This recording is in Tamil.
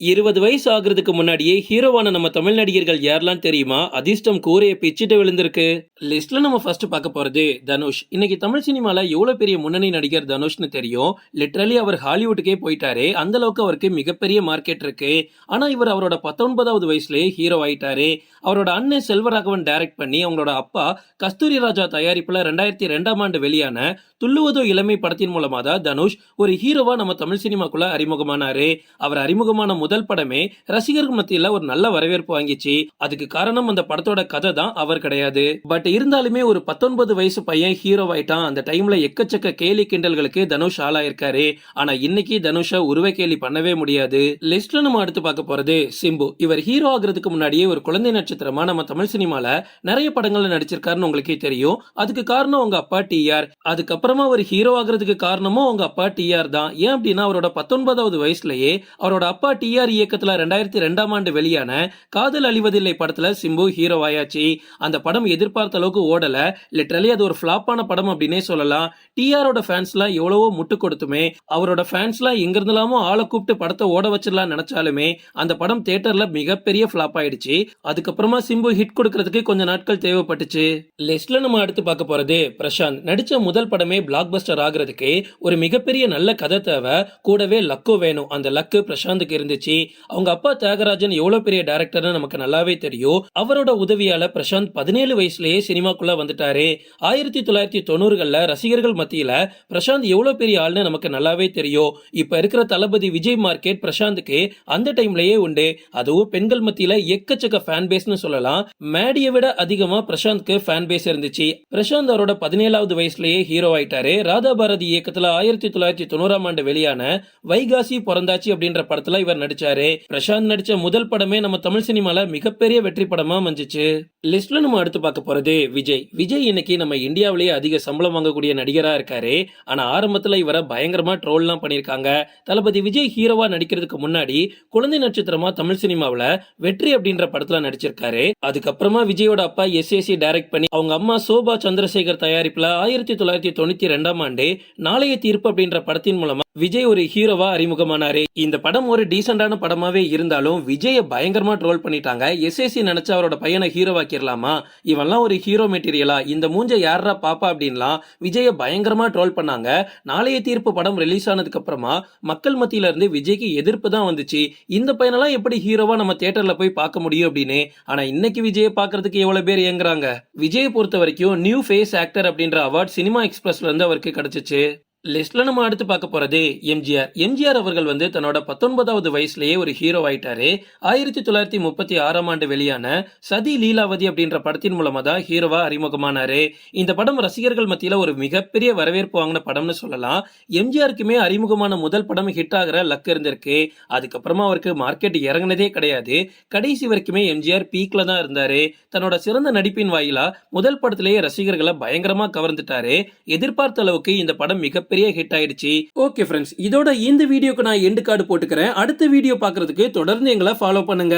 இருபது வயசு ஆகுறதுக்கு முன்னாடியே ஹீரோவான நம்ம தமிழ் நடிகர்கள் யாரெல்லாம் தெரியுமா? அதிர்ஷ்டம் கூரைய பிச்சுட்டு விழுந்திருக்கு. லிஸ்ட்ல நம்ம ஃபர்ஸ்ட் பார்க்க போறது தனுஷ். இன்னைக்கு தமிழ் சினிமால எவ்வளவு பெரிய முன்னணி நடிகர் தனுஷ்னு தெரியும்? லிட்ரலி அவர் ஹாலிவுட்டுக்கே போயிட்டாரு. அந்த அளவுக்கு அவருக்கு மிகப்பெரிய மார்க்கெட் இருக்கு. ஆனா இவர் அவரோட பத்தொன்பதாவது வயசுலயே ஹீரோ ஆயிட்டாரு. அவரோட அண்ணன் செல்வராகவன் டைரக்ட் பண்ணி அவங்களோட அப்பா கஸ்தூரி ராஜா தயாரிப்புல ரெண்டாயிரத்தி ரெண்டாம் ஆண்டு வெளியான துள்ளுவதோ இளமை படத்தின் மூலமா தான் தனுஷ் ஒரு ஹீரோவா நம்ம தமிழ் சினிமாக்குள்ள அறிமுகமானாரு. அவர் அறிமுகமான முதல் படமே ரசிகர்கள் மத்தியில ஒரு நல்ல வரவேற்பு வாங்கிச்சு. அதுக்கு காரணம் அந்த படத்தோட கதை தான் அவர் கிடையாது. பட் இருந்தாலுமே ஒரு பத்தொன்பது வயசு பையன் ஹீரோ ஆயிட்டான். அந்த டைம்ல எக்கச்சக்க கேலி கிண்டல்களுக்கு தனுஷ் ஆளாயிருக்காரு. ஆனா இன்னைக்கு தனுஷ உருவ கேலி பண்ணவே முடியாது. லிஸ்ட்ல நம்ம அடுத்து பார்க்க போறது சிம்பு. இவர் ஹீரோ ஆகுறதுக்கு முன்னாடியே ஒரு குழந்தை நட்சத்திரமா நம்ம தமிழ் சினிமால நிறைய படங்கள்ல நடிச்சிருக்காருன்னு உங்களுக்கே தெரியும். அதுக்கு காரணம் உங்க அப்பா டிஆர் அதுக்கப்புறமா அவர் ஹீரோ ஆகுறதுக்கு காரணமும் உங்க அப்பா டிஆர் தான். ஏன் அப்படின்னா அவரோட பத்தொன்பதாவது வயசுலயே அவரோட அப்பா டிஆர் இயக்கத்துல ரெண்டாயிரத்தி ரெண்டாம் ஆண்டு வெளியான காதல் அழிவதில்லை படத்துல சிம்பு ஹீரோ ஆயாச்சு. அந்த படம் எதிர்பார்த்த அளவுக்கு ஓடல. லிட்டரலி அது ஒரு ஃபிளாப்பான படம் அப்படின்னே சொல்லலாம். டிஆரோட ஃபேன்ஸ்லாம் எவ்வளவோ முட்டு கொடுத்துமே அவரோட ஃபேன்ஸ்லாம் எங்கிருந்தலாமோ ஆளை கூப்பிட்டு படத்தை ஓட வச்சிடலாம் நினைச்சாலுமே அந்த படம் தியேட்டர்ல மிகப்பெரிய ஃபிளாப் ஆயிடுச்சு. அதுக்கப்புறமா சிம்பு ஹிட் கொடுக்கறதுக்கு கொஞ்ச நாட்கள் தேவைப்பட்டுச்சு. லிஸ்ட்ல நம்ம அடுத்து பார்க்க போறது பிரசாந்த். நடிச்ச முதல் படமே பிளாக் பஸ்டர் ஆகுறதுக்கு ஒரு மிகப்பெரிய நல்ல கதை தேவை. கூடவே லக்கு வேணும். அந்த லக்கு பிரசாந்துக்கு இருந்துச்சு. அவங்க அப்பா தியாகராஜன் எவ்வளவு பெரிய டைரக்டர்னு நமக்கு நல்லாவே தெரியும். அவரோட உதவியால பிரசாந்த் பதினேழு வயசுலயே சினிமாக்குள்ள வந்துட்டாரு. ஆயிரத்தி தொள்ளாயிரத்தி தொண்ணூறுகள்ல ரசிகர்கள் மத்தியில பிரசாந்த் எவ்வளவு பெரிய ஆள்னு நமக்கு நல்லாவே தெரியும். இப்ப இருக்கிற தளபதி விஜய் மார்க்கெட் பிரசாந்துக்கு அந்த டைம்லயே உண்டு. அதுவும் பெண்கள் மத்தியில எக்கச்சக்க ஃபேன் பேஸ்னு சொல்லலாம். மேடியை விட அதிகமா பிரசாந்த்க்கு ஃபேன் பேஸ் இருந்துச்சு. பிரசாந்த் அவரோட பதினேழாவது வயசுலயே ஹீரோ ஆயிட்டாரு. ராதா பாரதி இயக்கத்துல ஆயிரத்தி தொள்ளாயிரத்தி தொண்ணூறாம் ஆண்டு வெளியான வைகாசி பிறந்தாச்சு அப்படின்ற படத்துல இவர் நடிச்சாரு. பிரசாந்த் நடிச்ச முதல் படமே நம்ம தமிழ் சினிமால மிகப்பெரிய வெற்றி படமா அமைஞ்சிச்சு. லிஸ்ட்ல நம்ம அடுத்து பார்க்க போறது விஜய். விஜய் இன்னைக்கு நம்ம இந்தியாவிலேயே அதிக சம்பளம் வாங்கக்கூடிய நடிகரா இருக்காரு. ஆனா ஆரம்பத்துல இவரை பயங்கரமா ட்ரோல்லாம் பண்ணிருக்காங்க தளபதி விஜய் ஹீரோவா நடிக்கிறதுக்கு முன்னாடி குழந்தை நட்சத்திரமா தமிழ் சினிமாவுல வெற்றி அப்படின்ற படத்துல நடிச்சிருக்காரு. அதுக்கப்புறமா விஜயோட அப்பா எஸ் ஏசி டைரக்ட் பண்ணி அவங்க அம்மா சோபா சந்திரசேகர் தயாரிப்புல ஆயிரத்தி தொள்ளாயிரத்தி தொண்ணூத்தி ரெண்டாம் ஆண்டு நாளைய தீர்ப்பு அப்படின்ற படத்தின் மூலமா விஜய் ஒரு ஹீரோவா அறிமுகமானாரு. இந்த படம் ஒரு டீசென்டான படமாவே இருந்தாலும் விஜய பயங்கரமா ட்ரோல் பண்ணிட்டாங்க. எஸ்எஸ்சி நினைச்சு அவரோட பையனை ஹீரோவாக்கிடலாமா இவன்லாம் ஒரு ஹீரோ மெட்டீரியலா இந்த மூஞ்ச யாரா பாப்பா அப்படின்லாம் விஜய பயங்கரமா ட்ரோல் பண்ணாங்க. நாளைய தீர்ப்பு படம் ரிலீஸ் ஆனதுக்கு அப்புறமா மக்கள் மத்தியில இருந்து விஜய்க்கு எதிர்ப்பு தான் வந்துச்சு. இந்த பையனெல்லாம் எப்படி ஹீரோவா நம்ம தியேட்டர்ல போய் பார்க்க முடியும் அப்படின்னு? ஆனா இன்னைக்கு விஜயை பார்க்கறதுக்கு எவ்வளவு பேர் இயங்குறாங்க விஜயை பொறுத்த வரைக்கும் நியூ ஃபேஸ் ஆக்டர் அப்படின்ற அவார்ட் சினிமா எக்ஸ்பிரஸ்ல இருந்து அவருக்கு கிடைச்சிச்சு. லிஸ்ட்ல நம்ம அடுத்து பார்க்க போறது எம்ஜிஆர். எம்ஜிஆர் அவர்கள் வந்து தன்னோட பத்தொன்பதாவது வயசுலயே ஒரு ஹீரோ ஆயிட்டாரு. ஆயிரத்தி தொள்ளாயிரத்தி முப்பத்தி ஆறாம் ஆண்டு வெளியான சதி லீலாவதி அப்படின்ற படத்தின் மூலமா தான் ஹீரோவா அறிமுகமானாரு. இந்த படம் ரசிகர்கள் மத்தியில ஒரு மிகப்பெரிய வரவேற்பு வாங்கின படம்னு சொல்லலாம். எம்ஜிஆருக்குமே அறிமுகமான முதல் படம் ஹிட் ஆகிற லக் இருந்திருக்கு. அதுக்கப்புறமா அவருக்கு மார்க்கெட் இறங்குனதே கிடையாது. கடைசி வரைக்குமே எம்ஜிஆர் பீக்ல தான் இருந்தாரு. தன்னோட சிறந்த நடிப்பின் வாயிலா முதல் படத்திலேயே ரசிகர்களை பயங்கரமா கவர்ந்துட்டாரு. எதிர்பார்த்த அளவுக்கு இந்த படம் மிகப்பெரிய மிகப்பெரிய ஹிட் ஆயிடுச்சு. ஓகே ஃப்ரெண்ட்ஸ் இதோட இந்த வீடியோக்கு நான் எண்டு கார்டு போட்டுக்கிறேன். அடுத்த வீடியோ பார்க்கறதுக்கு தொடர்ந்து எங்களை ஃபாலோ பண்ணுங்க.